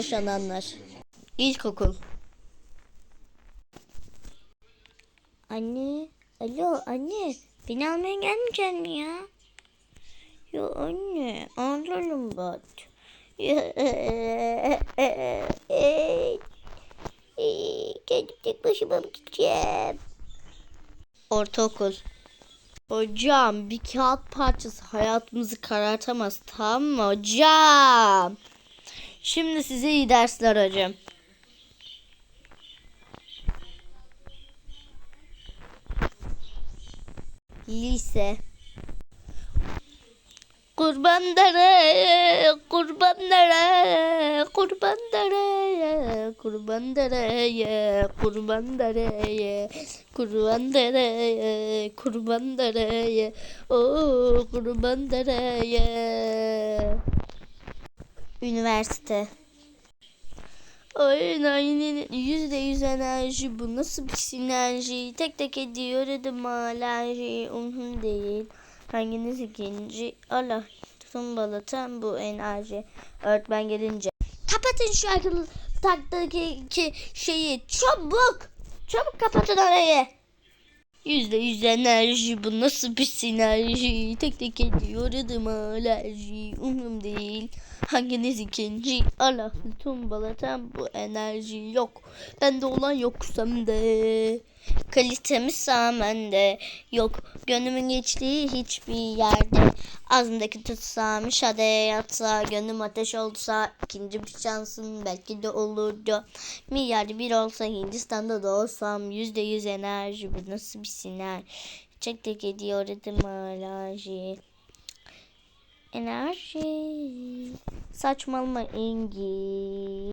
yaşananlar. İlkokul. Anne, alo anne, beni almaya gelmeyecek mi ya? Yo anne, ağlarım bak. Kendim tek başıma mı gideceğim? Ortaokul. Hocam bir kağıt parçası hayatımızı karartamaz tamam mı hocam? Şimdi size iyi dersler hocam. Lise. Kurbanlara, kurbanlara, kurbanlara, kurbanlara, kurbanlara, kurbanlara, kurbanlara, o kurbanlara. Üniversite. Aynen aynen. Yüzde yüz enerji. Bu nasıl bir sinerji tek tek ediyor dedim alerji umhum değil. Hanginiz ikinci? Allah tumbalatan bu enerji. Öğretmen gelince. Kapatın şu akıllı taktaki ki şeyi. Çabuk! Çabuk kapatın orayı Yüzde yüz enerji. Bu nasıl bir sinerji? Tek tek ediyor adım alerji. Umum değil. Hanginiz ikinci? Allah tumbalatan bu enerji. Yok. Bende olan yok sende kalitemiz samende. Yok. Gönlümün geçtiği hiçbir yerde. Ağzımdaki tutsam şadeye yatsa gönlüm ateş olsa ikinci bir şansım belki de olurdu. Milyar bir olsa Hindistan'da da olsam yüzde yüz enerji. Bu nasıl bir siner tek tek ediyor dedim alerji. Enerji. Saçmalama Engin